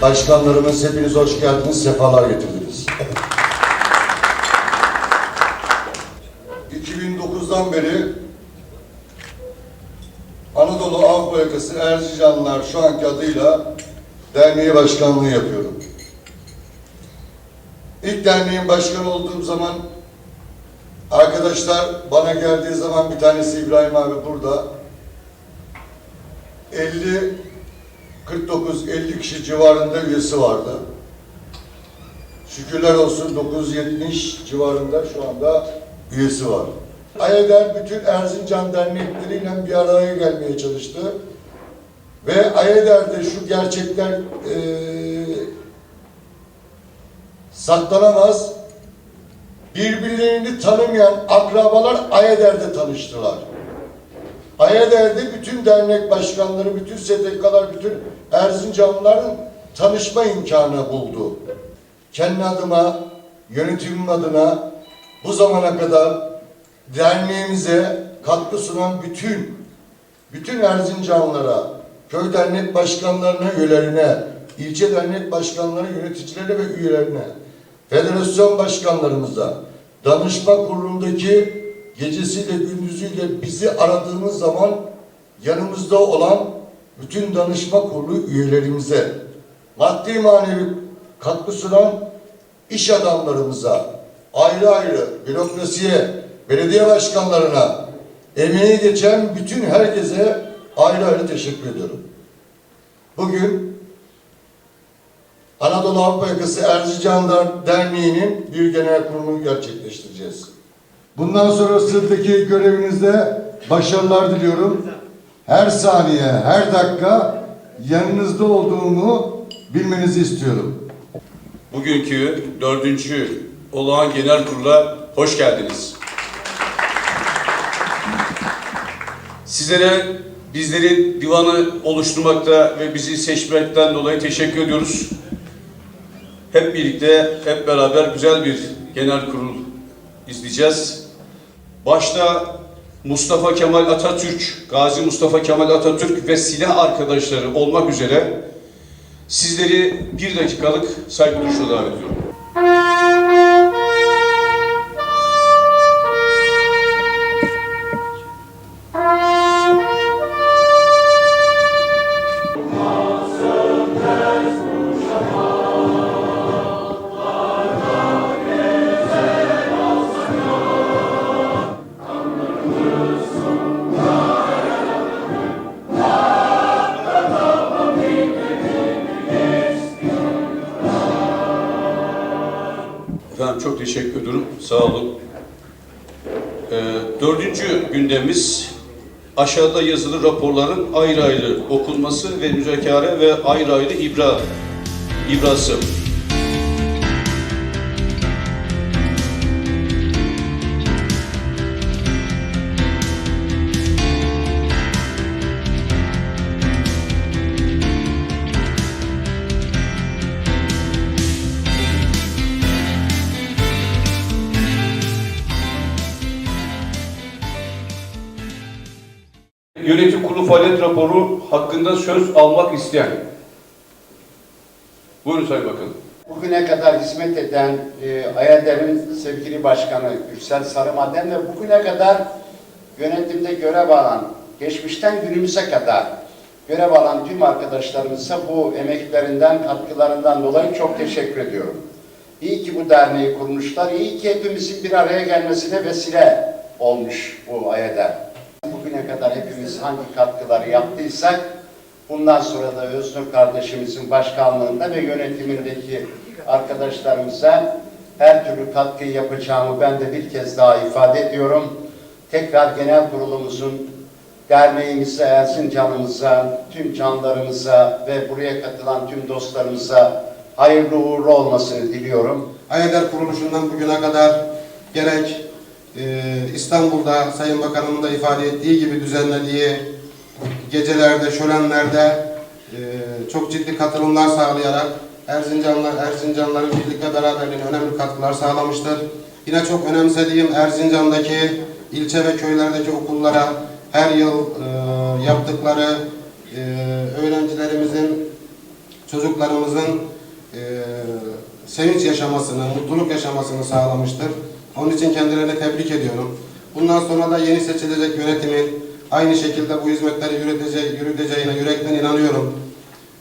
başkanlarımız hepiniz hoş geldiniz, sefalar getirdiniz. 2009'dan beri Anadolu Avrupa Yakası Erzincanlılar şu anki adıyla derneği başkanlığı yapıyorum. İlk derneğin başkanı olduğum zaman arkadaşlar bana geldiği zaman bir tanesi İbrahim abi burada 50 49-50 kişi civarında üyesi vardı. Şükürler olsun 970 civarında şu anda üyesi var. AYEDER bütün Erzincan dernekleriyle bir araya gelmeye çalıştı. Ve AYEDER'de şu gerçekler eee saklanamaz. Birbirlerini tanımayan akrabalar AYEDER'de tanıştılar. Ayeder'de bütün dernek başkanları, bütün STK'lar, bütün Erzincanlıların tanışma imkanı buldu. Kendi adıma, yönetimim adına bu zamana kadar derneğimize katkı sunan bütün bütün Erzincanlılara, köy dernek başkanlarına, üyelerine, ilçe dernek başkanlarına, yöneticilerine ve üyelerine, federasyon başkanlarımıza, danışma kurulundaki gecesiyle gündüzüyle bizi aradığımız zaman yanımızda olan bütün danışma kurulu üyelerimize, maddi manevi katkı sunan iş adamlarımıza, ayrı ayrı bürokrasiye, belediye başkanlarına, emeği geçen bütün herkese ayrı ayrı teşekkür ediyorum. Bugün Anadolu Avrupa Yakası Erzincanlar Derneği'nin bir genel kurulunu gerçekleştireceğiz. Bundan sonra sırtaki görevinizde başarılar diliyorum. Her saniye, her dakika yanınızda olduğumu bilmenizi istiyorum. Bugünkü dördüncü olağan genel kurula hoş geldiniz. Sizlere bizleri divanı oluşturmakta ve bizi seçmekten dolayı teşekkür ediyoruz. Hep birlikte, hep beraber güzel bir genel kurul izleyeceğiz. Başta Mustafa Kemal Atatürk, Gazi Mustafa Kemal Atatürk ve silah arkadaşları olmak üzere Sizleri bir dakikalık saygı duruşuna davet ediyorum. Teşekkür ediyorum. Sağ olun. Ee, dördüncü gündemimiz aşağıda yazılı raporların ayrı ayrı okunması ve müzakere ve ayrı ayrı ibra ibrası. Yönetim kurulu faaliyet raporu hakkında söz almak isteyen. Buyurun Sayın Bakanım. Bugüne kadar hizmet eden e, AYADER'in sevgili başkanı Yüksel Sarımaden ve bugüne kadar yönetimde görev alan, geçmişten günümüze kadar görev alan tüm arkadaşlarımıza bu emeklerinden, katkılarından dolayı çok teşekkür ediyorum. İyi ki bu derneği kurmuşlar, iyi ki hepimizin bir araya gelmesine vesile olmuş bu AYADER. Bugüne kadar hepimiz hangi katkıları yaptıysak bundan sonra da Öznur kardeşimizin başkanlığında ve yönetimindeki arkadaşlarımıza her türlü katkıyı yapacağımı ben de bir kez daha ifade ediyorum. Tekrar genel kurulumuzun derneğimize, Erzincan'ımıza, tüm canlarımıza ve buraya katılan tüm dostlarımıza hayırlı uğurlu olmasını diliyorum. Ayeder kuruluşundan bugüne kadar gerek e, İstanbul'da Sayın Bakanımın da ifade ettiği gibi düzenlediği gecelerde, şölenlerde e, çok ciddi katılımlar sağlayarak Erzincanlar, Erzincanların birlik ve beraberliğine önemli katkılar sağlamıştır. Yine çok önemsediğim Erzincan'daki ilçe ve köylerdeki okullara her yıl e, yaptıkları e, öğrencilerimizin çocuklarımızın sevinç yaşamasını, mutluluk yaşamasını sağlamıştır. Onun için kendilerini tebrik ediyorum. Bundan sonra da yeni seçilecek yönetimin aynı şekilde bu hizmetleri yürüteceği, yürüteceğine yürekten inanıyorum.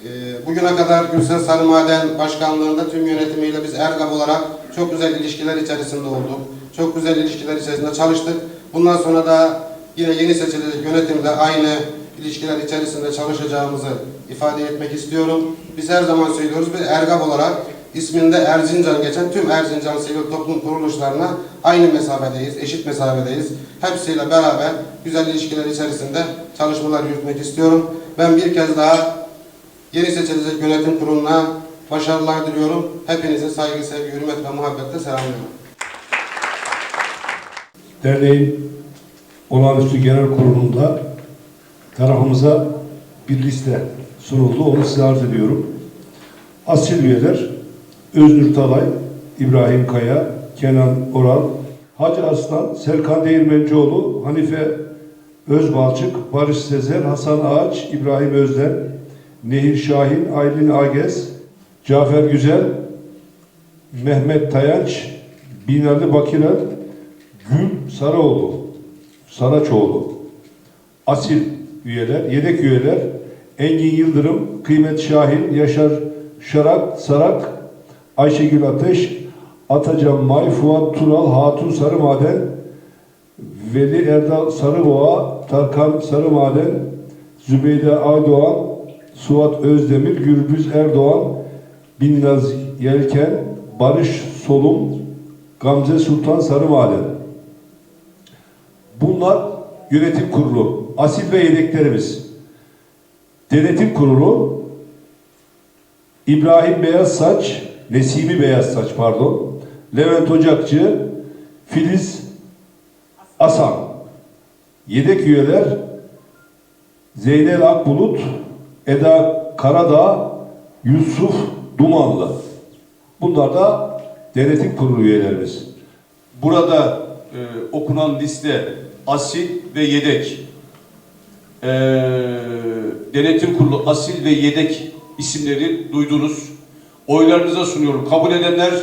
Ee, Bugüne kadar Gülsen Sarımaden Başkanlığı'nda tüm yönetimiyle biz Ergab olarak çok güzel ilişkiler içerisinde olduk. Çok güzel ilişkiler içerisinde çalıştık. Bundan sonra da yine yeni seçilecek yönetimde aynı ilişkiler içerisinde çalışacağımızı ifade etmek istiyorum. Biz her zaman söylüyoruz bir Ergab olarak isminde Erzincan geçen tüm Erzincan sivil toplum kuruluşlarına aynı mesafedeyiz, eşit mesafedeyiz. Hepsiyle beraber güzel ilişkiler içerisinde çalışmalar yürütmek istiyorum. Ben bir kez daha Yeni seçilecek yönetim kuruluna başarılar diliyorum. Hepinize saygı, sevgi, hürmet ve muhabbetle selamlıyorum. Derneğin olağanüstü genel kurulunda tarafımıza bir liste sunuldu. Onu size arz ediyorum. Asil üyeler Öznur Talay, İbrahim Kaya, Kenan Oral, Hacı Aslan, Serkan Değirmencioğlu, Hanife Özbalçık, Barış Sezer, Hasan Ağaç, İbrahim Özden, Nehir Şahin, Aylin Agez, Cafer Güzel, Mehmet Tayanç, Binali Bakirel, Gül Sarıoğlu, Saraçoğlu, asil üyeler, yedek üyeler, Engin Yıldırım, Kıymet Şahin, Yaşar Şarak, Sarak, Ayşegül Ateş, Atacan May, Fuat Tural, Hatun Sarımaden, Veli Erdal Sarıboğa, Tarkan Sarımaden, Zübeyde Aydoğan, Suat Özdemir, Gürbüz Erdoğan, Binnaz Yelken, Barış Solum, Gamze Sultan Sarımaden. Bunlar yönetim kurulu, asil ve yedeklerimiz. Denetim kurulu, İbrahim Beyaz Saç, Nesimi Beyaz Saç pardon, Levent Ocakçı, Filiz Asan. Yedek üyeler, Zeynel Akbulut, Eda Karadağ, Yusuf Dumanlı. Bunlar da denetim kurulu üyelerimiz. Burada e, okunan liste asil ve yedek. E, denetim kurulu asil ve yedek isimleri duydunuz. Oylarınıza sunuyorum. Kabul edenler,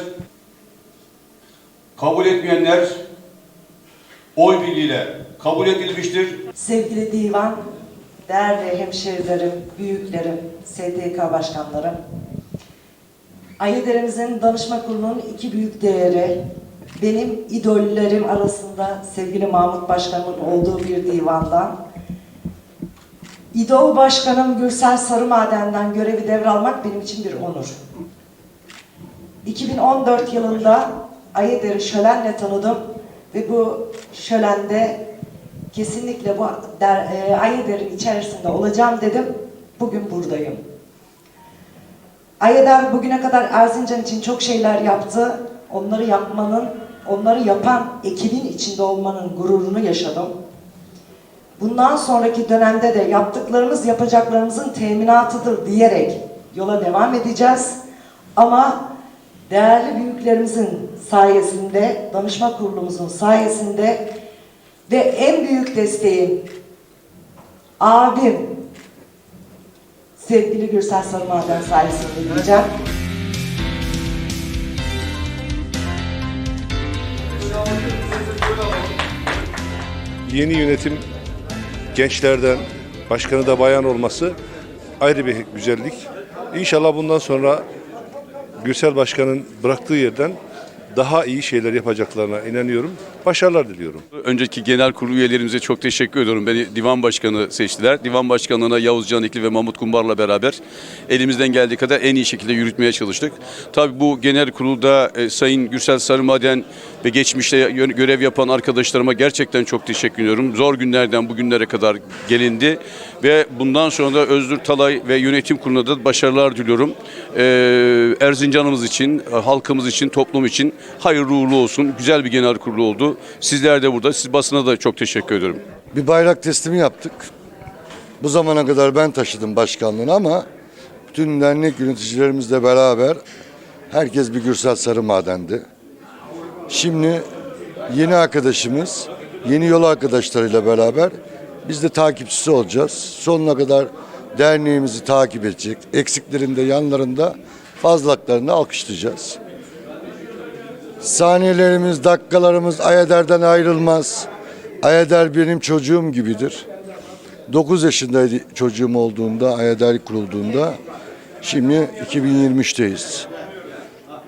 kabul etmeyenler oy birliğiyle kabul edilmiştir. Sevgili divan, değerli hemşehrilerim, büyüklerim, STK başkanlarım, Ayederimizin danışma kurulunun iki büyük değeri, benim idollerim arasında sevgili Mahmut Başkan'ın olduğu bir divandan, İdol Başkanım Gürsel Sarımaden'den görevi devralmak benim için bir onur. 2014 yılında Ayeder'i şölenle tanıdım ve bu şölende kesinlikle bu der, e, Ayeder'in içerisinde olacağım dedim. Bugün buradayım. Ayeder bugüne kadar Erzincan için çok şeyler yaptı. Onları yapmanın, onları yapan ekibin içinde olmanın gururunu yaşadım. Bundan sonraki dönemde de yaptıklarımız yapacaklarımızın teminatıdır diyerek yola devam edeceğiz. Ama değerli büyüklerimizin sayesinde, danışma kurulumuzun sayesinde ve en büyük desteğim abim sevgili Gürsel Sarımaden sayesinde diyeceğim. yeni yönetim gençlerden, başkanı da bayan olması ayrı bir güzellik. İnşallah bundan sonra Gürsel Başkan'ın bıraktığı yerden daha iyi şeyler yapacaklarına inanıyorum. Başarılar diliyorum. Önceki genel kurulu üyelerimize çok teşekkür ediyorum. Beni divan başkanı seçtiler. Divan başkanlığına Yavuz Canikli ve Mahmut Kumbar'la beraber elimizden geldiği kadar en iyi şekilde yürütmeye çalıştık. Tabii bu genel kurulda e, Sayın Gürsel Sarımaden ve geçmişte görev yapan arkadaşlarıma gerçekten çok teşekkür ediyorum. Zor günlerden bugünlere kadar gelindi ve bundan sonra da Özgür Talay ve yönetim kuruluna da başarılar diliyorum. Ee, Erzincan'ımız için, e, halkımız için, toplum için hayırlı uğurlu olsun. Güzel bir genel kurulu oldu. Sizler de burada. Siz basına da çok teşekkür ediyorum. Bir bayrak teslimi yaptık. Bu zamana kadar ben taşıdım başkanlığını ama bütün dernek yöneticilerimizle beraber herkes bir Gürsel Sarı Maden'di. Şimdi yeni arkadaşımız, yeni yol arkadaşlarıyla beraber biz de takipçisi olacağız. Sonuna kadar derneğimizi takip edecek. Eksiklerinde yanlarında fazlalıklarını alkışlayacağız. Saniyelerimiz, dakikalarımız Ayader'den ayrılmaz. Ayader benim çocuğum gibidir. 9 yaşındaydı çocuğum olduğunda, Ayader kurulduğunda. Şimdi 2023'teyiz.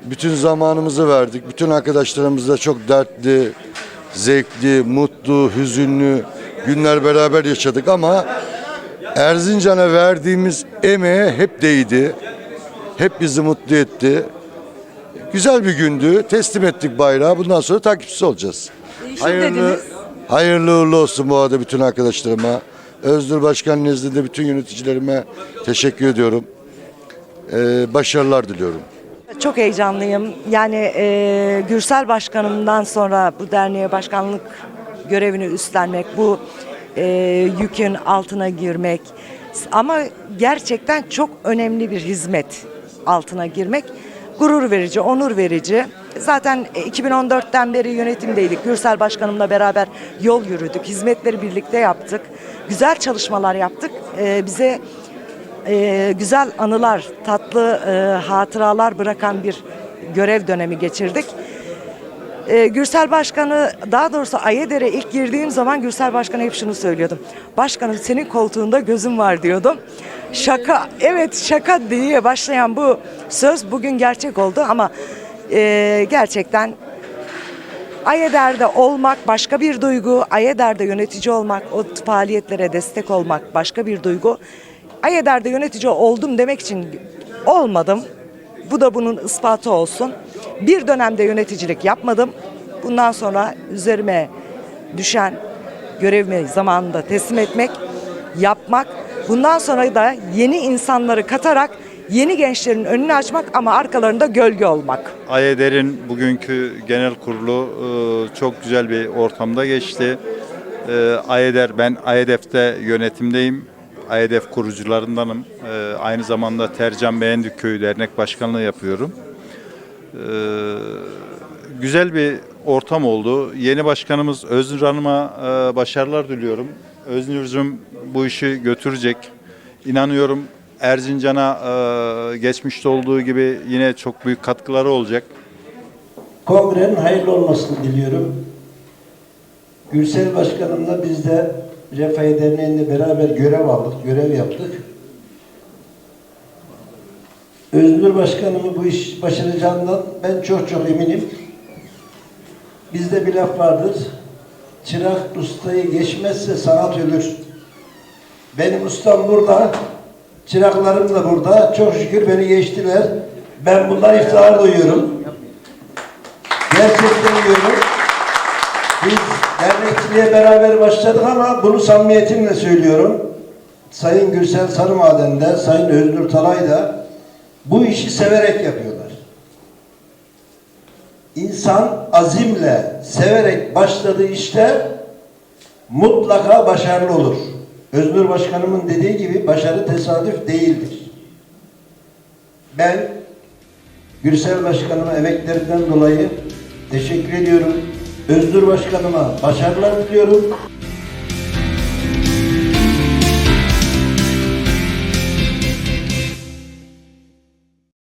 Bütün zamanımızı verdik. Bütün arkadaşlarımızla çok dertli, zevkli, mutlu, hüzünlü günler beraber yaşadık ama Erzincan'a verdiğimiz emeğe hep değdi. Hep bizi mutlu etti. Güzel bir gündü. Teslim ettik bayrağı. Bundan sonra takipçisi olacağız. Hayırlı, hayırlı uğurlu olsun bu arada bütün arkadaşlarıma. Özgür Başkan nezdinde bütün yöneticilerime teşekkür ediyorum. Ee, başarılar diliyorum. Çok heyecanlıyım. Yani e, Gürsel Başkanımdan sonra bu derneğe başkanlık görevini üstlenmek, bu e, yükün altına girmek ama gerçekten çok önemli bir hizmet altına girmek gurur verici, onur verici. Zaten 2014'ten beri yönetimdeydik. Gürsel Başkanımla beraber yol yürüdük, hizmetleri birlikte yaptık. Güzel çalışmalar yaptık. E, bize e, güzel anılar, tatlı e, hatıralar bırakan bir görev dönemi geçirdik. E, Gürsel Başkanı, daha doğrusu Ayeder'e ilk girdiğim zaman Gürsel Başkan'a hep şunu söylüyordum. Başkanım senin koltuğunda gözüm var diyordum. Şaka, evet şaka diye başlayan bu söz bugün gerçek oldu ama e, gerçekten Ayeder'de olmak başka bir duygu, Ayeder'de yönetici olmak, o faaliyetlere destek olmak başka bir duygu. Ayeder'de yönetici oldum demek için olmadım. Bu da bunun ispatı olsun. Bir dönemde yöneticilik yapmadım. Bundan sonra üzerime düşen görevimi zamanında teslim etmek, yapmak. Bundan sonra da yeni insanları katarak yeni gençlerin önünü açmak ama arkalarında gölge olmak. AYEDER'in bugünkü genel kurulu e, çok güzel bir ortamda geçti. E, AYEDER, ben AYEDEF'te yönetimdeyim. AYEDEF kurucularındanım. E, Aynı zamanda Tercan Beğendik Köyü Dernek Başkanlığı yapıyorum. Güzel bir ortam oldu. Yeni başkanımız Öznur Hanım'a başarılar diliyorum. Öznur'cum bu işi götürecek. İnanıyorum Erzincan'a e, geçmişte olduğu gibi yine çok büyük katkıları olacak. Kongrenin hayırlı olmasını diliyorum. Gürsel Başkanımla biz de Refah Derneği'nde beraber görev aldık, görev yaptık. Öznur Başkanımı bu iş başaracağından ben çok çok eminim. Bizde bir laf vardır. Çırak ustayı geçmezse sanat ölür. Benim ustam burada, çıraklarım da burada. Çok şükür beni geçtiler. Ben bundan iftihar duyuyorum. Gerçekten diyorum. Biz dernekçiliğe beraber başladık ama bunu samimiyetimle söylüyorum. Sayın Gürsel Sarımaden'de, Sayın Öznur Talay da bu işi severek yapıyorlar. İnsan azimle, severek başladığı işte mutlaka başarılı olur. Öznur Başkanımın dediği gibi başarı tesadüf değildir. Ben Gürsel Başkanıma emeklerinden dolayı teşekkür ediyorum. Özgür Başkanıma başarılar diliyorum.